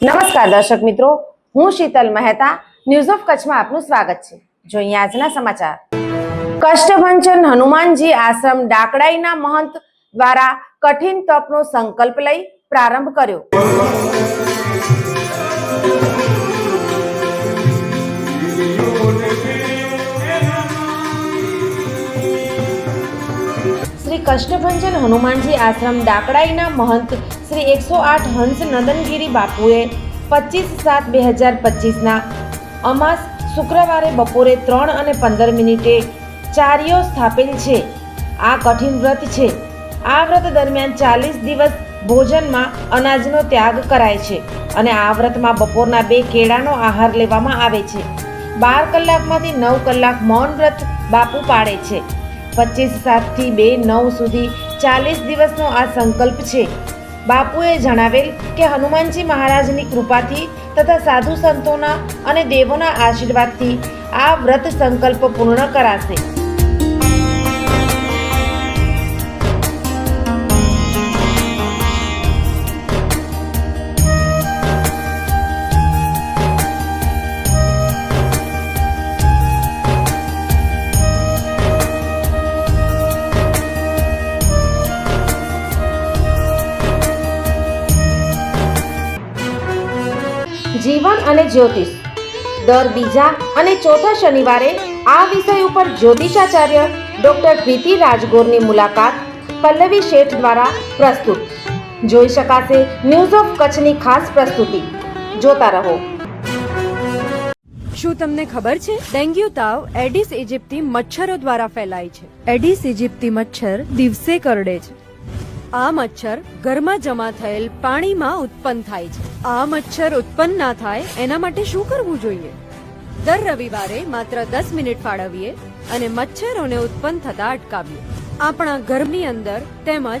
નમસ્કાર દર્શક મિત્રો, હું શીતલ મહેતા ન્યૂઝ ઓફ કચ્છમાં આપનું સ્વાગત છે. જોઈએ આજના સમાચાર. કષ્ટભંજન હનુમાનજી આશ્રમ ડાકડાઈના મહંત દ્વારા કઠિન તપનો સંકલ્પ લઈ પ્રારંભ કર્યો. કષ્ટભંજન હનુમાનજી આશ્રમ ડાકડાઈના મહંત શ્રી એકસો આઠ હંસ નંદનગીરી બાપુએ પચીસ સાત બે હજાર પચીસના અમાસ શુક્રવારે બપોરે ત્રણ અને પંદર મિનિટે ચારીઓ સ્થાપેલ છે. આ કઠિન વ્રત છે. આ વ્રત દરમિયાન ચાલીસ દિવસ ભોજનમાં અનાજનો ત્યાગ કરાય છે અને આ વ્રતમાં બપોરના બે કેળાનો આહાર લેવામાં આવે છે. બાર કલાકમાંથી નવ કલાક મૌન વ્રત બાપુ પાડે છે. પચીસ સાતથી બે નવ સુધી ચાલીસ દિવસનો આ સંકલ્પ છે. બાપુએ જણાવેલ કે હનુમાનજી મહારાજની કૃપાથી તથા સાધુ સંતોના અને દેવોના આશીર્વાદથી આ વ્રત સંકલ્પ પૂર્ણ કરાશે. જીવન અને જ્યોતિષ. દર બીજા અને ચોથા શનિવારે આ વિષય ઉપર જ્યોતિષાચાર્ય ડોક્ટર પ્રીતિ રાજગોરની મુલાકાત પલ્લવી શેઠ દ્વારા પ્રસ્તુત. જોઈ શકાશે ન્યૂઝ ઓફ કચ્છની ખાસ પ્રસ્તુતિ. જોતા રહો. શું તમને ખબર છે? ડેન્ગ્યુ તાવ એડિસ ઇજિપ્તી મચ્છરો દ્વારા ફેલાય છે. એડિસ ઇજિપ્તી મચ્છર દિવસે કરડે છે. આ મચ્છર ઘરમાં જમા થયેલ પાણીમાં ઉત્પન્ન થાય છે. આ મચ્છર ઉત્પન્ન ના થાય, એના માટે શું કરવું જોઈએ? દર રવિવારે માત્ર દસ મિનિટ ફાળવીએ અને મચ્છરોને ઉત્પન્ન થતા અટકાવીએ. આપણા ઘરની અંદર તેમજ